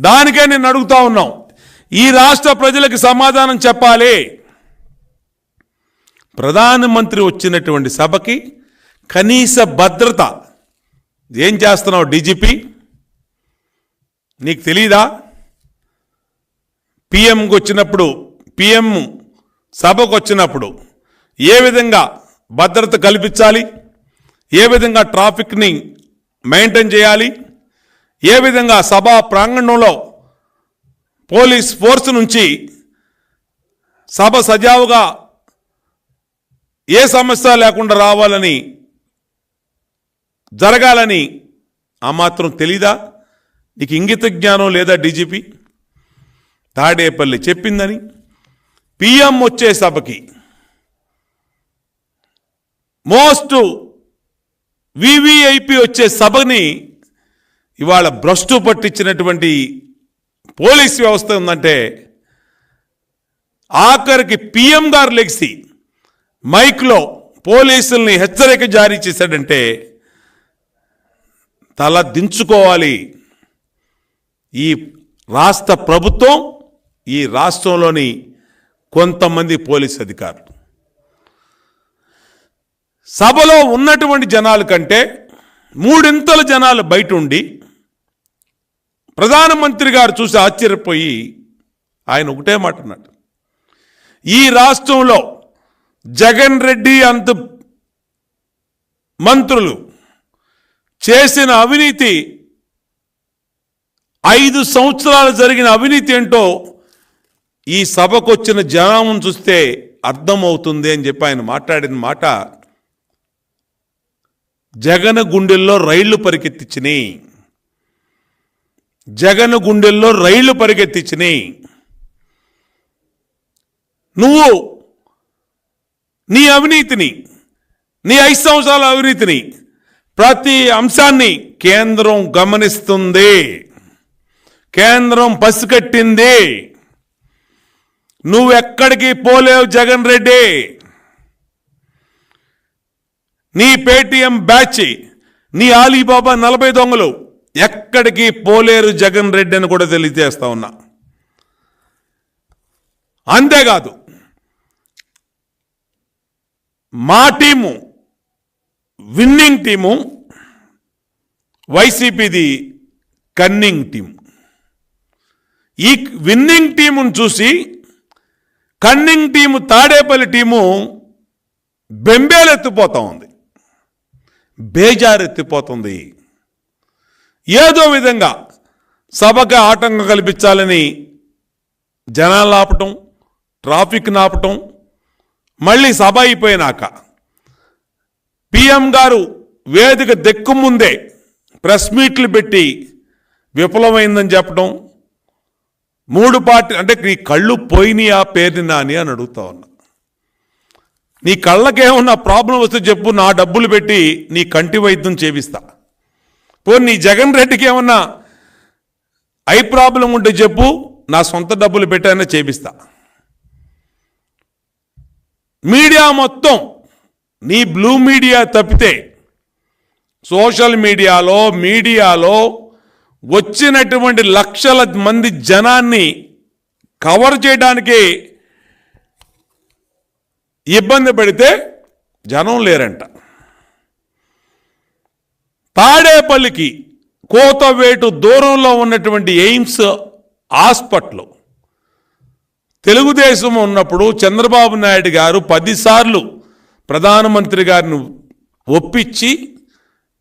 దానికే నేను అడుగుతా ఉన్నాం. ఈ రాష్ట్ర ప్రజలకు సమాధానం చెప్పాలి. ప్రధానమంత్రి వచ్చినటువంటి సభకి కనీస భద్రత. ఏం చేస్తున్నావు డీజీపీ? నీకు తెలీదా? పిఎంకి వచ్చినప్పుడు పిఎం సభకు వచ్చినప్పుడు ఏ విధంగా భద్రత కల్పించాలి? ఏ విధంగా ట్రాఫిక్ని మెయింటైన్ చేయాలి? ఏ విధంగా సభా ప్రాంగణంలో పోలీస్ ఫోర్స్ నుంచి సభ సజావుగా ఏ సమస్య లేకుండా రావాలని జరగాలని ఆ మాత్రం తెలీదా? నీకు ఇంగిత జ్ఞానం లేదా డీజీపీ? తాడేపల్లి చెప్పిందని పిఎం వచ్చే సభకి మోస్ట్ వివిఐపి వచ్చే సభని ఇవాళ భ్రష్టు పట్టించినటువంటి పోలీస్ వ్యవస్థ ఉందంటే ఆఖరికి పిఎం గారు లెగిసి మైక్లో పోలీసుల్ని హెచ్చరిక జారీ చేశాడంటే తల దించుకోవాలి. ఈ రాష్ట్ర ప్రభుత్వం ఈ రాష్ట్రంలోని కొంతమంది పోలీస్ అధికారులు. సభలో ఉన్నటువంటి జనాల కంటే మూడింతల జనాలు బయట ఉండి ప్రధానమంత్రి గారు చూసి ఆశ్చర్యపోయి ఆయన ఒకటే మాట అన్నాడు. ఈ రాష్ట్రంలో జగన్ రెడ్డి అంత మంత్రులు చేసిన అవినీతి ఐదు సంవత్సరాలు జరిగిన అవినీతి ఏంటో ఈ సభకు వచ్చిన జనం చూస్తే అర్థమవుతుంది అని చెప్పి ఆయన మాట్లాడిన మాట జగన్ గుండెల్లో రైళ్ళు పరికెత్తించినాయి జగన్ గుండెల్లో రైళ్ళు పరిగెత్తించినాయి నువ్వు నీ అవినీతిని నీ ఐదు సంవత్సరాల అవినీతిని ప్రతి అంశాన్ని కేంద్రం గమనిస్తుంది. కేంద్రం పసిగట్టింది నువ్వెక్కడికి పోలేవు జగన్ రెడ్డి. నీ పేటిఎం బ్యాచ్ నీ ఆలీబాబా నలభై దొంగలు ఎక్కడికి పోలేరు జగన్ రెడ్డి అని కూడా తెలియజేస్తా ఉన్నా. అంతేకాదు మా టీము విన్నింగ్ టీము వైసీపీది కన్నింగ్ టీం ఈ విన్నింగ్ టీమును చూసి కన్నింగ్ టీము తాడేపల్లి టీము బెంబేలెత్తిపోతా ఉంది. బేజారెత్తిపోతుంది. ఏదో విధంగా సభకు ఆటంకం కల్పించాలని జనాలు ఆపటం ట్రాఫిక్ నాపటం మళ్ళీ సభ అయిపోయినాక పిఎం గారు వేదిక దెక్కు ముందే ప్రెస్ మీట్లు పెట్టి విఫలమైందని చెప్పడం మూడు పార్టీ అంటే నీ కళ్ళు పోయినాయి ఆ పేరుని నాని అని అడుగుతా ఉన్నా. నీ కళ్ళకేమన్నా ప్రాబ్లం వస్తే చెప్పు నా డబ్బులు పెట్టి నీ కంటి వైద్యం చేపిస్తా. పో నీ జగన్ రెడ్డికి ఏమన్నా ఐ ప్రాబ్లం ఉంటే చెప్పు నా సొంత డబ్బులు పెట్టానే చేపిస్తా. మీడియా మొత్తం నీ బ్లూ మీడియా తప్పితే సోషల్ మీడియాలో మీడియాలో వచ్చినటువంటి లక్షల మంది జనాన్ని కవర్ చేయడానికి ఇబ్బంది పడితే జనం లేరంట. తాడేపల్లికి కోతవేటు దూరంలో ఉన్నటువంటి ఎయిమ్స్ హాస్పిటల్. తెలుగుదేశం ఉన్నప్పుడు చంద్రబాబు నాయుడు గారు పదిసార్లు ప్రధానమంత్రి గారిని ఒప్పించి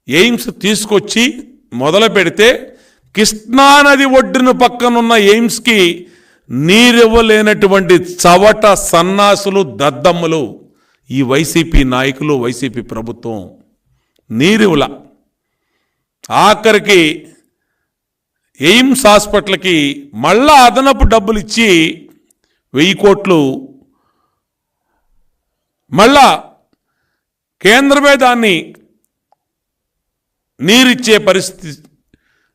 ఎయిమ్స్ తీసుకొచ్చి మొదలు పెడితే కృష్ణానది ఒడ్డున పక్కనున్న ఎయిమ్స్కి నీరివ్వలేనటువంటి చవట సన్నాసులు దద్దమ్మలు ఈ వైసీపీ నాయకులు వైసీపీ ప్రభుత్వం నీరివ్వల. ఆఖరికి ఎయిమ్స్ హాస్పిటల్కి మళ్ళా అదనపు డబ్బులు ఇచ్చి వెయ్యి కోట్లు మళ్ళా కేంద్రమే దాన్ని నీరిచ్చే పరిస్థితి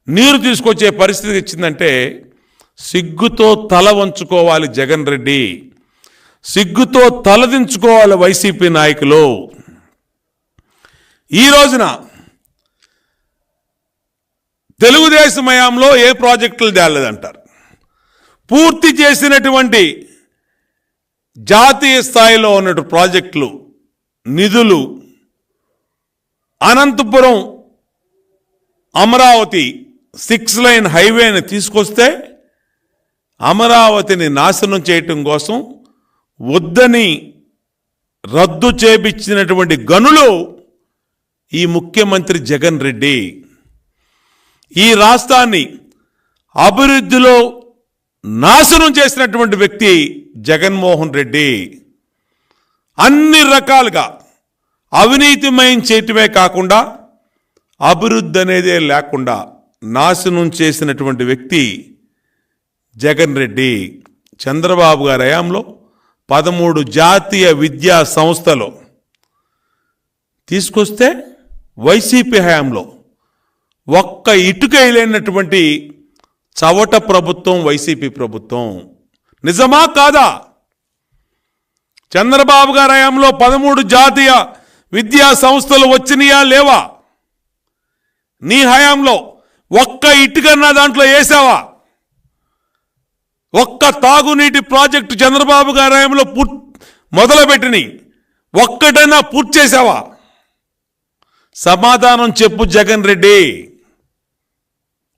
నీరు తీసుకొచ్చే పరిస్థితి ఇచ్చిందంటే సిగ్గుతో తల వంచుకోవాలి జగన్ రెడ్డి. సిగ్గుతో తలదించుకోవాలి వైసీపీ నాయకులు. ఈ రోజున తెలుగుదేశం హయాంలో ఏ ప్రాజెక్టులు తేలేదంటారు? పూర్తి చేసినటువంటి జాతీయ స్థాయిలో ఉన్న ప్రాజెక్టులు నిధులు అనంతపురం అమరావతి సిక్స్ లైన్ హైవేని తీసుకొస్తే అమరావతిని నాశనం చేయటం కోసం వద్దని రద్దు చేపించినటువంటి గనులు ఈ ముఖ్యమంత్రి జగన్ రెడ్డి. ఈ రాష్ట్రాన్ని అభివృద్ధిలో నాశనం చేసినటువంటి వ్యక్తి జగన్మోహన్ రెడ్డి. అన్ని రకాలుగా అవినీతిమయం చేయటమే కాకుండా అభివృద్ధి అనేదే లేకుండా నాశనం చేసినటువంటి వ్యక్తి జగన్ రెడ్డి. చంద్రబాబు గారి హయాంలో పదమూడు జాతీయ విద్యా సంస్థలు తీసుకొస్తే వైసీపీ హయాంలో ఒక్క ఇటుక వేయలేనటువంటి చవట ప్రభుత్వం వైసీపీ ప్రభుత్వం. నిజమా కాదా? చంద్రబాబు గారి హయాంలో పదమూడు జాతీయ విద్యా సంస్థలు వచ్చినాయా లేవా? నీ హయాంలో ఒక్క ఇటుకన్నా దాంట్లో వేసావా? ఒక్క తాగునీటి ప్రాజెక్టు చంద్రబాబు గారి హయాంలో పూర్ మొదలుపెట్టిని ఒక్కటైనా పూర్తి చేసావా? సమాధానం చెప్పు జగన్ రెడ్డి.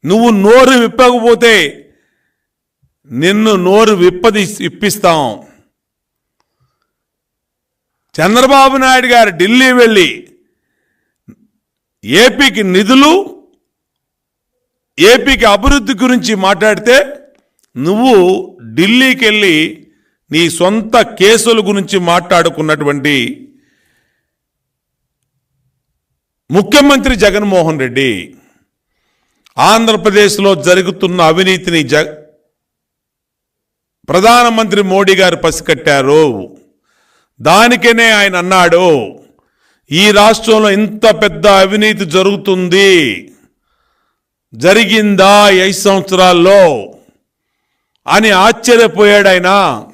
నువ్వు నోరు విప్పకపోతే నిన్ను నోరు విప్పది ఇప్పిస్తాం. చంద్రబాబు నాయుడు గారు ఢిల్లీ వెళ్ళి ఏపీకి నిధులు ఏపీకి అభివృద్ధి గురించి మాట్లాడితే నువ్వు ఢిల్లీకి వెళ్ళి నీ సొంత కేసుల గురించి మాట్లాడుకున్నటువంటి ముఖ్యమంత్రి జగన్మోహన్ రెడ్డి. ఆంధ్రప్రదేశ్లో జరుగుతున్న అవినీతిని జ ప్రధానమంత్రి మోడీ గారు పసికట్టారు. దానికనే ఆయన అన్నాడు ఈ రాష్ట్రంలో ఇంత పెద్ద అవినీతి జరుగుతుంది. జరిగిందా ఐదు సంవత్సరాల్లో? అని ఆశ్చర్యపోయాడు ఆయన.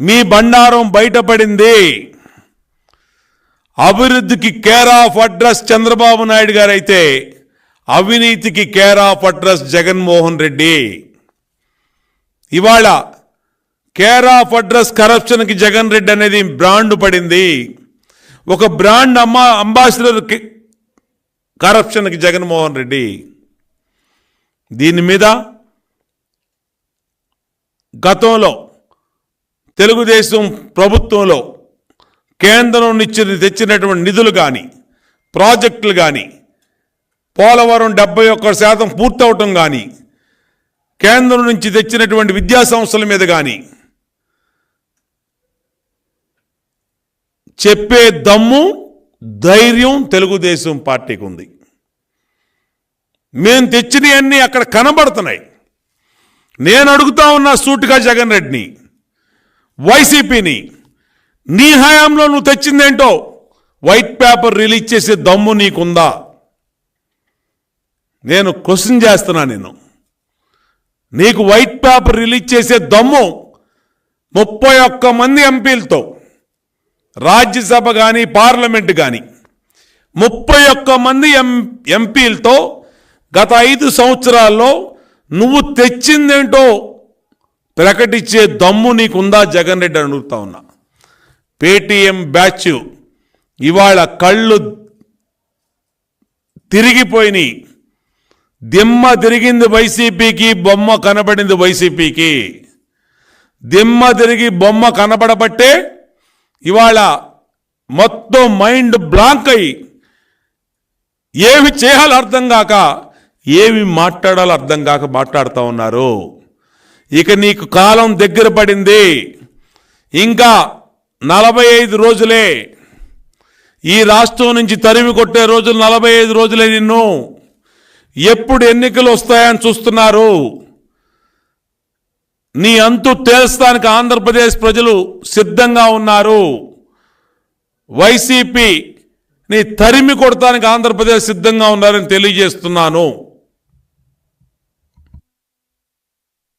మీ బండారం బయటపడింది. అభివృద్ధికి care of address Chandrababu Naidu garu అయితే అవినీతికి care of address Jaganmohan Reddy. ఇవాళ కేర్ ఆఫ్ అడ్రస్ కరప్షన్కి జగన్ రెడ్డి అనేది బ్రాండ్ పడింది. ఒక బ్రాండ్ అమ్మా అంబాసిడర్ కరప్షన్కి జగన్మోహన్ రెడ్డి. దీని మీద గతంలో తెలుగుదేశం ప్రభుత్వంలో కేంద్రం నుంచి తెచ్చినటువంటి నిధులు కానీ ప్రాజెక్టులు కానీ పోలవరం డెబ్బై ఒక్క శాతం పూర్తవటం కానీ కేంద్రం నుంచి తెచ్చినటువంటి విద్యా సంస్థల మీద కానీ చెప్పే దమ్ము ధైర్యం తెలుగుదేశం పార్టీకి ఉంది. మేము తెచ్చినవన్నీ అక్కడ కనబడుతున్నాయి. నేను అడుగుతా ఉన్నా సూటిగా జగన్ రెడ్డిని వైసీపీని నీ హయాంలో నువ్వు తెచ్చిందేంటో? వైట్ పేపర్ రిలీజ్ చేసే దమ్ము నీకుందా? నేను క్వశ్చన్ చేస్తున్నా నేను నీకు వైట్ పేపర్ రిలీజ్ చేసే దమ్ము ముప్పై ఒక్క మంది ఎంపీలతో రాజ్యసభ కానీ పార్లమెంట్ కానీ ముప్పై ఒక్క మంది ఎం ఎంపీలతో గత ఐదు సంవత్సరాల్లో నువ్వు తెచ్చిందేంటో ప్రకటించే దమ్ము నీకుందా? జగన్ రెడ్డి అడుగుతా ఉన్నా. పేటీఎం బ్యాచ్ ఇవాళ కళ్ళు తిరిగిపోయినాయి. దిమ్మ తిరిగింది వైసీపీకి బొమ్మ కనబడింది వైసీపీకి. దిమ్మ తిరిగి బొమ్మ కనబడబట్టే ఇవాళ మొత్తం మైండ్ బ్లాంక్ అయి ఏమి చేయాలో అర్థం కాక ఏమి మాట్లాడాలో అర్థం కాక మాట్లాడుతూ ఉన్నారు. ఇక నీకు కాలం దగ్గర పడింది. ఇంకా నలభై ఐదు రోజులే ఈ రాష్ట్రం నుంచి తరిమి కొట్టే రోజులు నలభై ఐదు రోజులే నిన్ను. ఎప్పుడు ఎన్నికలు వస్తాయని చూస్తున్నారు. నీ అంతు తేల్చడానికి ఆంధ్రప్రదేశ్ ప్రజలు సిద్ధంగా ఉన్నారు. వైసీపీ నీ తరిమి కొడతానికి ఆంధ్రప్రదేశ్ సిద్ధంగా ఉన్నారని తెలియజేస్తున్నాను.